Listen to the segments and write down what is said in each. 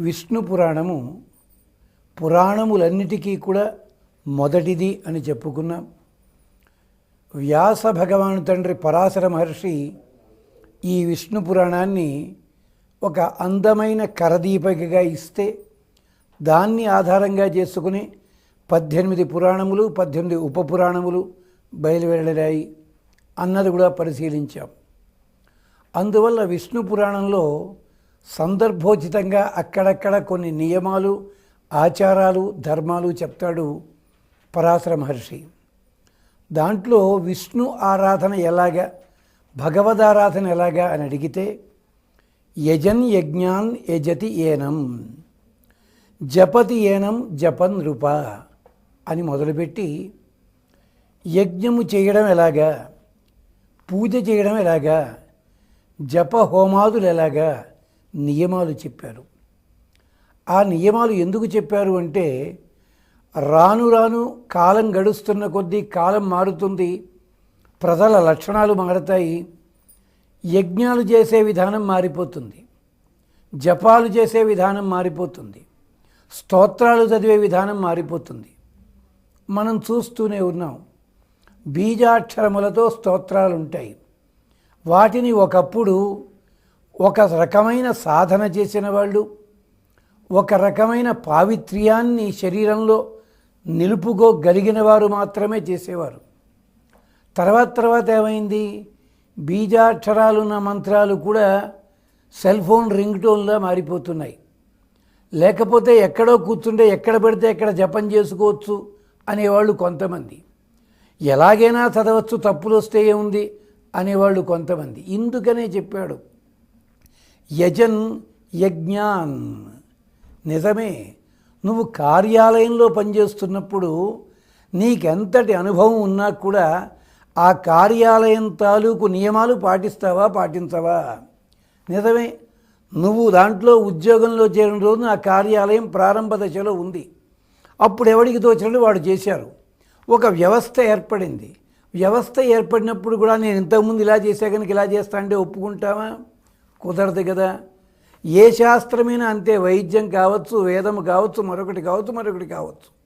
విష్ణు పురాణము పురాణములన్నిటికీ కూడా మొదటిది అని చెప్పుకున్నాం. వ్యాస భగవాను తండ్రి పరాశర మహర్షి ఈ విష్ణు పురాణాన్ని ఒక అందమైన కరదీపికగా ఇస్తే దాన్ని ఆధారంగా చేసుకుని పద్దెనిమిది పురాణములు పద్దెనిమిది ఉప పురాణములు బయలువెళ్ళాయి అన్నది కూడా పరిశీలించాం. అందువల్ల విష్ణు పురాణంలో సందర్భోచితంగా అక్కడక్కడ కొన్ని నియమాలు ఆచారాలు ధర్మాలు చెప్తాడు పరాశర మహర్షి. దాంట్లో విష్ణు ఆరాధన ఎలాగా భగవదారాధన ఎలాగా అని అడిగితే యజన్ యజ్ఞాన్ యజతి ఏనం జపతి ఏనం జపన్ నృప అని మొదలుపెట్టి యజ్ఞము చేయడం ఎలాగా పూజ చేయడం ఎలాగా జప హోమాదులు ఎలాగా నియమాలు చెప్పారు. ఆ నియమాలు ఎందుకు చెప్పారు అంటే రాను రాను కాలం గడుస్తున్న కొద్దీ కాలం మారుతుంది ప్రజల లక్షణాలు మారతాయి యజ్ఞాలు చేసే విధానం మారిపోతుంది జపాలు చేసే విధానం మారిపోతుంది స్తోత్రాలు చదివే విధానం మారిపోతుంది. మనం చూస్తూనే ఉన్నాం బీజాక్షరములతో స్తోత్రాలు ఉంటాయి వాటిని ఒకప్పుడు ఒక రకమైన సాధన చేసిన వాళ్ళు ఒక రకమైన పావిత్ర్యాన్ని శరీరంలో నిలుపుకోగలిగిన వారు మాత్రమే చేసేవారు. తర్వాత తర్వాత ఏమైంది? బీజాక్షరాలున్న మంత్రాలు కూడా సెల్ ఫోన్ రింగ్ టోన్లా మారిపోతున్నాయి. లేకపోతే ఎక్కడో కూర్చుంటే ఎక్కడ పెడితే ఎక్కడ జపం చేసుకోవచ్చు అనేవాళ్ళు కొంతమంది. ఎలాగైనా చదవచ్చు తప్పులు వస్తే ఏముంది అనేవాళ్ళు కొంతమంది. ఇందుకనే చెప్పాడు. యజన్ యజ్ఞాన్. నిజమే నువ్వు కార్యాలయంలో పనిచేస్తున్నప్పుడు నీకెంతటి అనుభవం ఉన్నా కూడా ఆ కార్యాలయం తాలూకు నియమాలు పాటిస్తావా పాటించవా? నిజమే నువ్వు దాంట్లో ఉద్యోగంలో చేరిన రోజు ఆ కార్యాలయం ప్రారంభ దశలో ఉంది. అప్పుడు ఎవడికి తోచినట్టు వాడు చేశారు. ఒక వ్యవస్థ ఏర్పడింది. వ్యవస్థ ఏర్పడినప్పుడు కూడా నేను ఇంతకుముందు ఇలా చేసా కనుక ఇలా చేస్తా అంటే ఒప్పుకుంటావా? కుదరదు కదా. ఏ శాస్త్రమైనా అంతే వైద్యం కావచ్చు వేదం కావచ్చు మరొకటి కావచ్చు మరొకటి కావచ్చు.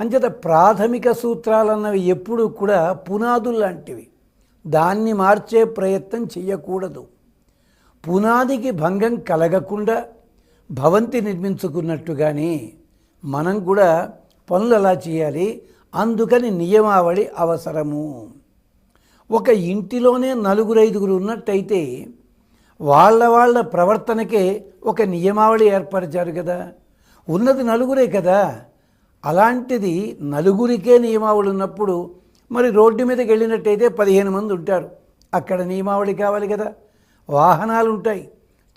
అంచేత ప్రాథమిక సూత్రాలన్నవి ఎప్పుడు కూడా పునాదులు లాంటివి. దాన్ని మార్చే ప్రయత్నం చేయకూడదు పునాదికి భంగం కలగకుండా భవంతి నిర్మించుకున్నట్టుగానే మనం కూడా పనులు అలా చేయాలి. అందుకని నియమావళి అవసరము. ఒక ఇంటిలోనే నలుగురు ఐదుగురు ఉన్నట్టయితే వాళ్ళ వాళ్ళ ప్రవర్తనకే ఒక నియమావళి ఏర్పరిచారు కదా. ఉన్నది నలుగురే కదా. అలాంటిది నలుగురికే నియమావళి ఉన్నప్పుడు మరి రోడ్డు మీదకి వెళ్ళినట్టయితే పదిహేను మంది ఉంటారు. అక్కడ నియమావళి కావాలి కదా. వాహనాలు ఉంటాయి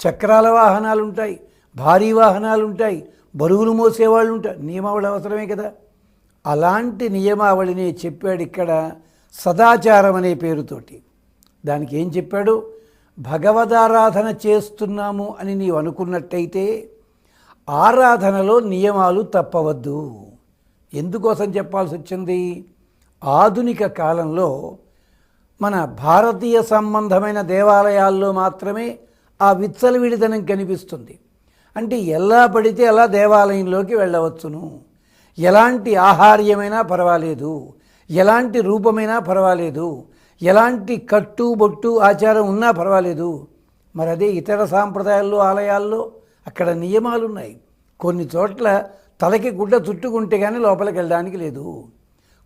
చక్రాల వాహనాలు ఉంటాయి భారీ వాహనాలు ఉంటాయి బరువులు మోసేవాళ్ళు ఉంటారు నియమావళి అవసరమే కదా. అలాంటి నియమావళిని చెప్పాడు ఇక్కడ సదాచారం అనే పేరుతోటి. దానికి ఏం చెప్పాడు? భగవదారాధన చేస్తున్నాము అని నీవు అనుకున్నట్టయితే ఆరాధనలో నియమాలు తప్పవద్దు. ఎందుకోసం చెప్పాల్సి వచ్చింది? ఆధునిక కాలంలో మన భారతీయ సంబంధమైన దేవాలయాల్లో మాత్రమే ఆ విచ్చలవిడితనం కనిపిస్తుంది. అంటే ఎలా పడితే అలా దేవాలయంలోకి వెళ్ళవచ్చును. ఎలాంటి ఆహార్యమైనా పర్వాలేదు. ఎలాంటి రూపమైనా పర్వాలేదు. ఎలాంటి కట్టు బొట్టు ఆచారం ఉన్నా పర్వాలేదు. మరి అదే ఇతర సాంప్రదాయాల్లో ఆలయాల్లో అక్కడ నియమాలు ఉన్నాయి కొన్ని చోట్ల తలకి గుడ్డ చుట్టుకుంటే కానీ లోపలికి వెళ్ళడానికి లేదు.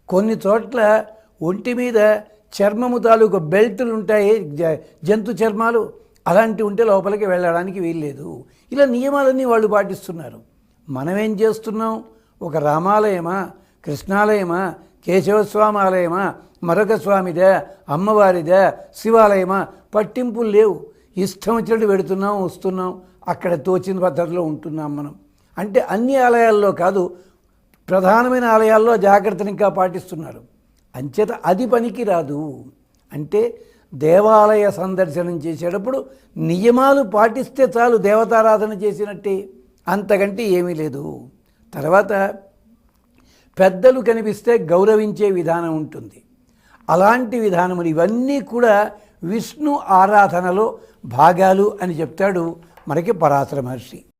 కొన్ని చోట్ల ఒంటి మీద చర్మము తాలూకు బెల్టులు ఉంటాయి జ- జంతు చర్మాలు. అలాంటి ఉంటే లోపలికి వెళ్ళడానికి వీల్లేదు. ఇలా నియమాలన్నీ వాళ్ళు పాటిస్తున్నారు. మనమేం చేస్తున్నాం? ఒక రామాలయమా? కృష్ణాలయమా? కేశవస్వామి ఆలయమా మరొక స్వామిదే అమ్మవారిదే శివాలయమా? పట్టింపులు లేవు. ఇష్టం వచ్చినట్టు పెడుతున్నాం వస్తున్నాం. అక్కడ తోచిన పద్ధతిలో ఉంటున్నాం మనం. అంటే అన్ని ఆలయాల్లో కాదు ప్రధానమైన ఆలయాల్లో జాగ్రత్తను ఇంకా పాటిస్తున్నారు. అంచేత అది పనికి రాదు అంటే దేవాలయ సందర్శనం చేసేటప్పుడు నియమాలు పాటిస్తే చాలు దేవతారాధన చేసినట్టే. అంతకంటే ఏమీ లేదు. తర్వాత పెద్దలు కనిపిస్తే గౌరవించే విధానం ఉంటుంది. అలాంటి విధానములు ఇవన్నీ కూడా విష్ణు ఆరాధనలో భాగాలు అని చెప్తాడు మనకి పరాశర మహర్షి.